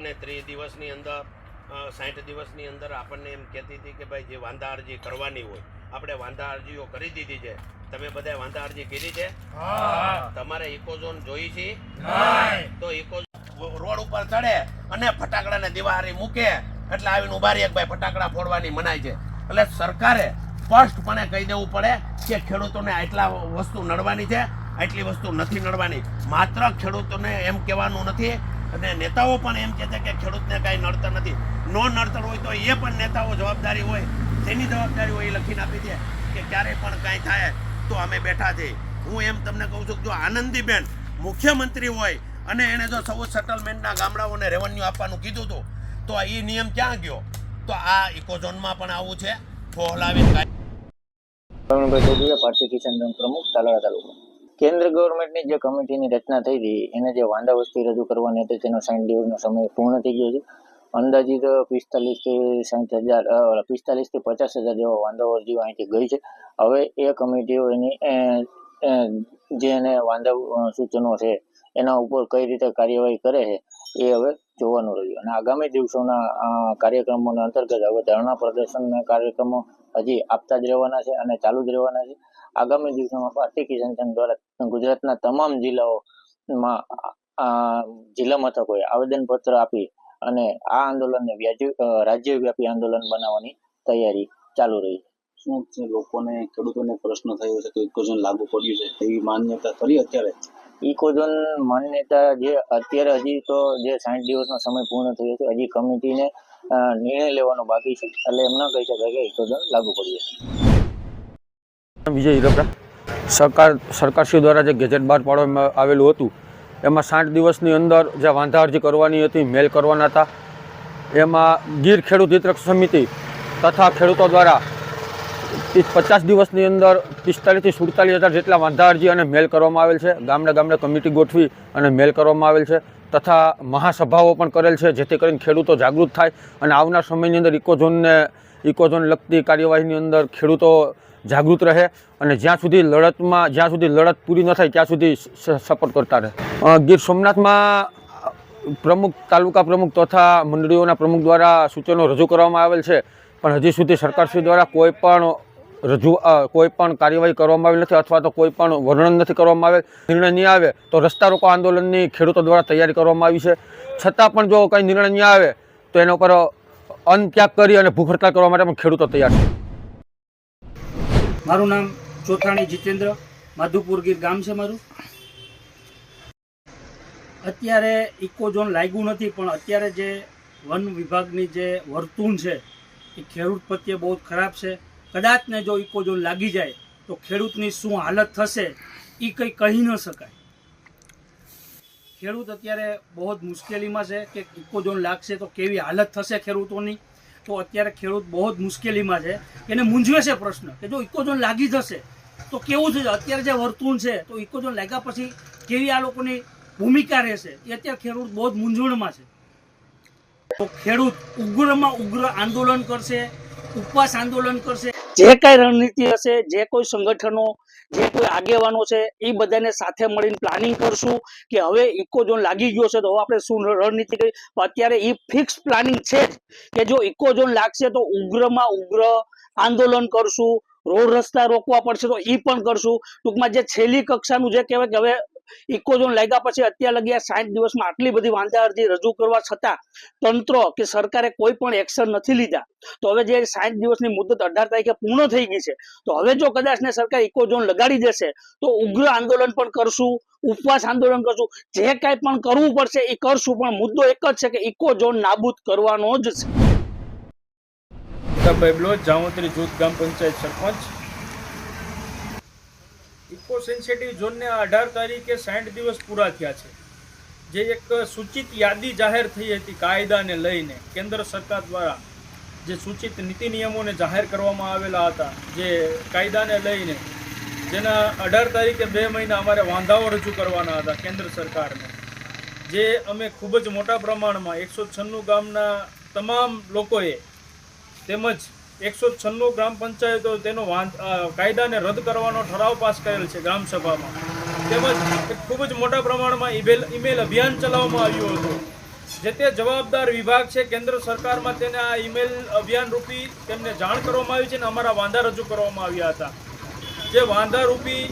આપણને ત્રીસ દિવસની અંદર સાઠ દિવસની અંદર આપણને એમ કહેતી હતી કે ભાઈ જે વાંધા અરજી કરવાની હોય આપણે વાંધા અરજીઓ કરી દીધી છે. તમે બધા વાંધા અરજી કરી છે? તમારે ઇકોઝોન જોઈ છે? તો ઇકો રોડ ઉપર ચડે અને ફટાકડાને દિવાળી મૂકે એટલે આવીને ઊભા રહી ભાઈ ફટાકડા ફોડવાની મનાય છે. એટલે સરકારે સ્પષ્ટપણે કહી દેવું પડે કે ખેડૂતોને આટલા વસ્તુ નડવાની છે આટલી વસ્તુ નથી નડવાની. માત્ર ખેડૂતોને એમ કહેવાનું નથી અને નેતાઓ પણ એમ કહે છે કે ખેડૂતને કાંઈ નડતર નથી. નો નડતર હોય તો એ પણ નેતાઓ જવાબદારી હોય. તેની જવાબદારી હોય એ લખીને આપી દે કે ક્યારે પણ કાંઈ થાય તો અમે બેઠા છીએ. હું એમ તમને કહું છું કે જો આનંદીબેન મુખ્યમંત્રી હોય અને એણે જો સૌ સેટલમેન્ટના ગામડાઓને રેવન્યુ આપવાનું કીધું હતું, તો એ નિયમ ક્યાં ગયો? તો આ ઇકોઝોનમાં પણ આવું છે. ફોહલાવી પ્રમુખ તાલાળા તાલુકા. કેન્દ્ર ગવર્મેન્ટની જે કમિટીની રચના થઈ હતી, એને જે વાંધા વસ્તી રજૂ કરવાની હતી, તેનો સાઠ દિવસનો સમય પૂર્ણ થઈ ગયો છે. અંદાજિત પિસ્તાલીસથી સાઠ હજાર પિસ્તાલીસથી પચાસ હજાર જેવા વાંધાઓ અરજીઓ અહીંથી ગઈ છે. હવે એ કમિટીઓ એની જે એને વાંધા સૂચનો છે, એના ઉપર કઈ રીતે કાર્યવાહી કરે છે, એ હવે જોવાનું રહ્યું. અને આગામી દિવસોના કાર્યક્રમોના અંતર્ગત હવે ધરણા પ્રદર્શનના કાર્યક્રમો હજી આપતા જ રહેવાના છે અને ચાલુ જ રહેવાના છે. આગામી દિવસોમાં ભારતીય કિસાન સંઘ દ્વારા ગુજરાતના તમામ જિલ્લાઓમાં જિલ્લા મથકોએ આવેદનપત્ર આપી અને આ આંદોલનને વ્યાજ રાજ્યવ્યાપી આંદોલન બનાવવાની તૈયારી ચાલુ રહી છે. શું છે લોકોને ખેડૂતોને પ્રશ્ન થયો છે કે ઇકોઝોન લાગુ પડ્યું છે? એવી માન્યતા કરી અત્યારે? ઇકોઝોન માન્યતા જે અત્યારે હજી તો જે સાઠ દિવસનો સમય પૂર્ણ થયો છે હજી કમિટીને નિર્ણય લેવાનો બાકી છે. એટલે એમ ન કહી શકાય કે ઇકોઝોન લાગુ પડ્યું છે. વિજય હિરપરા સરકાર સરકારશ્રી દ્વારા જે ગેજેટ બહાર પાડવામાં આવેલું હતું, એમાં સાઠ દિવસની અંદર જે વાંધા અરજી કરવાની હતી, મેલ કરવાના હતા. એમાં ગીર ખેડૂત હિતરક્ષ સમિતિ તથા ખેડૂતો દ્વારા પચાસ દિવસની અંદર પિસ્તાલીસથી સુડતાલીસ હજાર જેટલા વાંધા અરજી અને મેલ કરવામાં આવેલ છે. ગામડે ગામડે કમિટી ગોઠવી અને મેલ કરવામાં આવેલ છે તથા મહાસભાઓ પણ કરેલ છે, જેથી કરીને ખેડૂતો જાગૃત થાય અને આવનાર સમયની અંદર ઇકોઝોનને, ઇકોઝોન લગતી કાર્યવાહીની અંદર ખેડૂતો જાગૃત રહે અને જ્યાં સુધી લડતમાં, જ્યાં સુધી લડત પૂરી ન થાય, ત્યાં સુધી સપોર્ટ કરતા રહે. ગીર સોમનાથમાં પ્રમુખ, તાલુકા પ્રમુખ તથા મંડળીઓના પ્રમુખ દ્વારા સૂચનો રજૂ કરવામાં આવેલ છે. પણ હજી સુધી સરકારશ્રી દ્વારા કોઈ પણ રજૂ કોઈ પણ કાર્યવાહી કરવામાં આવી નથી અથવા તો કોઈ પણ વર્ણન નથી કરવામાં આવેલ. નિર્ણય નહીં આવે તો રસ્તા રોકો આંદોલનની ખેડૂતો દ્વારા તૈયારી કરવામાં આવી છે. છતાં પણ જો કંઈ નિર્ણય નહીં આવે તો એના ઉપર અનત્યાગ કરી અને ભૂખ હડતાલ કરવા માટે પણ ખેડૂતો તૈયાર છે. મારું નામ ચોથાણી જીતેન્દ્ર, માધુપુર ગીર ગામ છે મારું. અત્યારે ઇકોઝોન લાગ્યું નથી, પણ અત્યારે જે વન વિભાગની જે વર્તુણ છે, એ ખેડૂત પ્રત્યે બહુ ખરાબ છે. કદાચ ને જો ઇકોઝોન લાગી જાય, તો ખેડૂતની શું હાલત થશે, એ કંઈ કહી ન શકાય. ખેડૂત અત્યારે બહુ જ મુશ્કેલીમાં છે કે ઇકોઝોન લાગશે તો કેવી હાલત થશે ખેડૂતોની? તો અત્યારે ખેડૂત બહુ જ મુશ્કેલીમાં છે. એને મૂંઝવે છે પ્રશ્ન કે જો ઇકોઝોન લાગી જશે, તો કેવું થશે અત્યારે જે વર્તુણ છે, તો ઇકોઝોન લાગ્યા પછી કેવી આ લોકોની ભૂમિકા રહેશે? એ અત્યારે ખેડૂત બહુ જ મૂંઝવણમાં છે. તો ખેડૂત ઉગ્રમાં ઉગ્ર આંદોલન કરશે, ઉપવાસ આંદોલન કરશે. જે કઈ રણનીતિ હશે, જે કોઈ સંગઠનો જે કોઈ આગેવાનો છે, એ બધાને સાથે મળીને પ્લાનિંગ કરશું કે હવે ઇકોઝોન લાગી ગયો છે, તો હવે આપણે શું રણનીતિ કરી. અત્યારે એ ફિક્સ પ્લાનિંગ છે જ કે જો ઇકોઝોન લાગશે તો ઉગ્રમાં ઉગ્ર આંદોલન કરશું, રોડ રસ્તા રોકવા પડશે તો એ પણ કરશું. ટૂંકમાં જે છેલ્લી કક્ષાનું જે કહેવાય કે હવે ઇકોઝોન લાગ્યા પછી અત્યાર લગી સાઠ દિવસમાં આટલી બધી વાંધા અરજી રજૂ કરવા છતાં તંત્ર કે સરકારે કોઈ પણ એક્શન નથી લીધા. તો હવે જે સાઠ દિવસની મુદત અઢાર તારીખે પૂર્ણ થઈ ગઈ છે, તો હવે જો કદાચ સરકાર ઇકોઝોન લગાડી દેશે, તો ઉગ્ર આંદોલન પણ કરશું, ઉપવાસ આંદોલન કરશું, જે કાંઈ પણ કરવું પડશે એ કરશું, પણ મુદ્દો એક જ છે કે ઇકોઝોન નાબૂદ કરવાનો જ છે. જામોત્રી જૂથ ગ્રામ પંચાયત સરપંચ. ઇકો સેન્સિટિવ ઝોનને અઢાર તારીખે સાઠ દિવસ પૂરા થયા છે. જે એક સૂચિત યાદી જાહેર થઈ હતી કાયદાને લઈને કેન્દ્ર સરકાર દ્વારા. જે સૂચિત નીતિ નિયમોને જાહેર કરવામાં આવેલા હતા. જે કાયદાને લઈને જેના અઢાર તારીખે બે મહિના અમારે વાંધાઓ રજૂ કરવાના હતા કેન્દ્ર સરકારને. જે અમે ખૂબ જ મોટા પ્રમાણમાં એકસો છન્નું ગામના તમામ લોકોએ તેમજ એકસો છન્નું ગ્રામ પંચાયતો તેનો કાયદાને રદ કરવાનો ઠરાવ પાસ કરેલ છે ગ્રામસભામાં. તેમજ ખૂબ જ મોટા પ્રમાણમાં ઈમેલ ઈમેલ અભિયાન ચલાવવામાં આવ્યું હતું. જે તે જવાબદાર વિભાગ છે, કેન્દ્ર સરકારમાં તેને આ ઈમેલ અભિયાન રૂપી તેમને જાણ કરવામાં આવી છે અને અમારા વાંધા રજૂ કરવામાં આવ્યા હતા. જે વાંધા રૂપી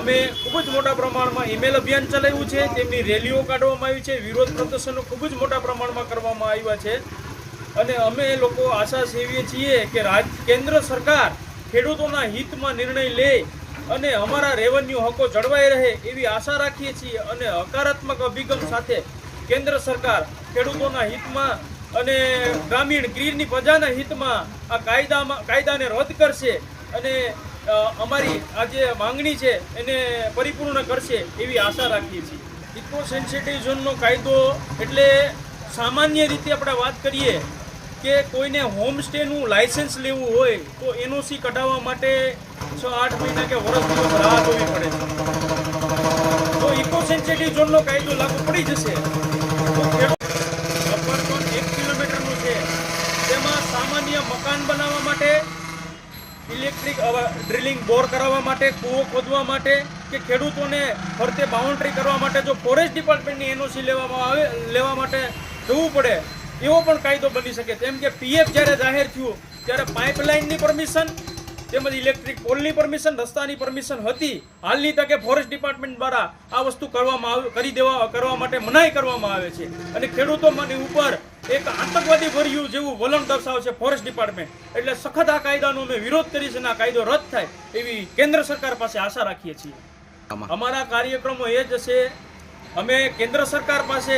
અમે ખૂબ જ મોટા પ્રમાણમાં ઈમેલ અભિયાન ચલાવ્યું છે, તેમની રેલીઓ કાઢવામાં આવી છે, વિરોધ પ્રદર્શનો ખૂબ જ મોટા પ્રમાણમાં કરવામાં આવ્યા છે. અને અમે લોકો આશા સેવીએ છીએ કે રાજ, કેન્દ્ર સરકાર ખેડૂતોના હિતમાં નિર્ણય લે અને અમારા રેવન્યુ હકો જળવાઈ રહે એવી આશા રાખીએ છીએ અને હકારાત્મક અભિગમ સાથે કેન્દ્ર સરકાર ખેડૂતોના હિતમાં અને ગ્રામીણ ગીરની પ્રજાના હિતમાં આ કાયદામાં, કાયદાને રદ કરશે અને અમારી આ જે માંગણી છે એને પરિપૂર્ણ કરશે એવી આશા રાખીએ છીએ. ઇકો સેન્સિટિવ ઝોનનો કાયદો એટલે સામાન્ય રીતે આપણે વાત કરીએ કે કોઈને હોમસ્ટેનું લાયસન્સ લેવું હોય તો એનઓસી કઢાવવા માટે છ આઠ મહિના કે વર્ષ દિવસ રાહ જોવી પડે છે. તો ઇકો સેન્સિટિવ ઝોનનો કાયદો લાગુ પડી જશે. તો એક કિલોમીટરનું છે. તેમાં સામાન્ય મકાન બનાવવા માટે ઇલેક્ટ્રિક ડ્રિલિંગ બોર કરાવવા માટે, કૂવો ખોદવા માટે કે ખેડૂતોને ફરતે બાઉન્ડ્રી કરવા માટે જો ફોરેસ્ટ ડિપાર્ટમેન્ટની એનઓસી લેવામાં આવે, લેવા માટે જવું પડે એવો પણ કાયદો બની શકે. તેમ કે પીએફ જ્યારે જાહેર થયું ત્યારે પાઇપલાઇનની પરમિશન તેમજ ઇલેક્ટ્રિક પોલની પરમિશન રસ્તાની પરમિશન હતી. હાલની તકે ફોરેસ્ટ ડિપાર્ટમેન્ટ દ્વારા આ વસ્તુ કરવામાં આવે કરી દેવા કરવા માટે મનાઈ કરવામાં આવે છે. અને ખેડૂતોની ઉપર એક આતંકવાદી ભર્યું જેવું વલણ દર્શાવશે ફોરેસ્ટ ડિપાર્ટમેન્ટ. એટલે સખત આ કાયદાનો અમે વિરોધ કરી છે અને આ કાયદો રદ થાય એવી કેન્દ્ર સરકાર પાસે આશા રાખીએ છીએ. અમારા કાર્યક્રમો એ જ છે. અમે કેન્દ્ર સરકાર પાસે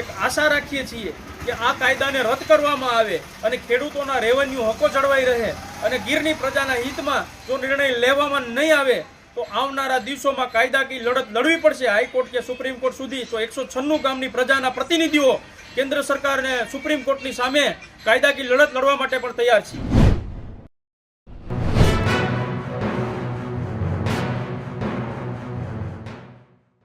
એક આશા રાખીએ છીએ કે આ કાયદાને રદ કરવામાં આવે અને ખેડૂતોના રેવન્યુ હકો જળવાઈ રહે અને ગીરની પ્રજાના હિતમાં જો નિર્ણય લેવામાં નહીં આવે, તો આવનારા દિવસોમાં કાયદાકીય લડત લડવી પડશે. હાઈકોર્ટ કે સુપ્રીમ કોર્ટ સુધી તો એકસો છન્નું ગામની પ્રજાના પ્રતિનિધિઓ કેન્દ્ર સરકારને સુપ્રીમ કોર્ટની સામે કાયદાકીય લડત લડવા માટે પણ તૈયાર છીએ.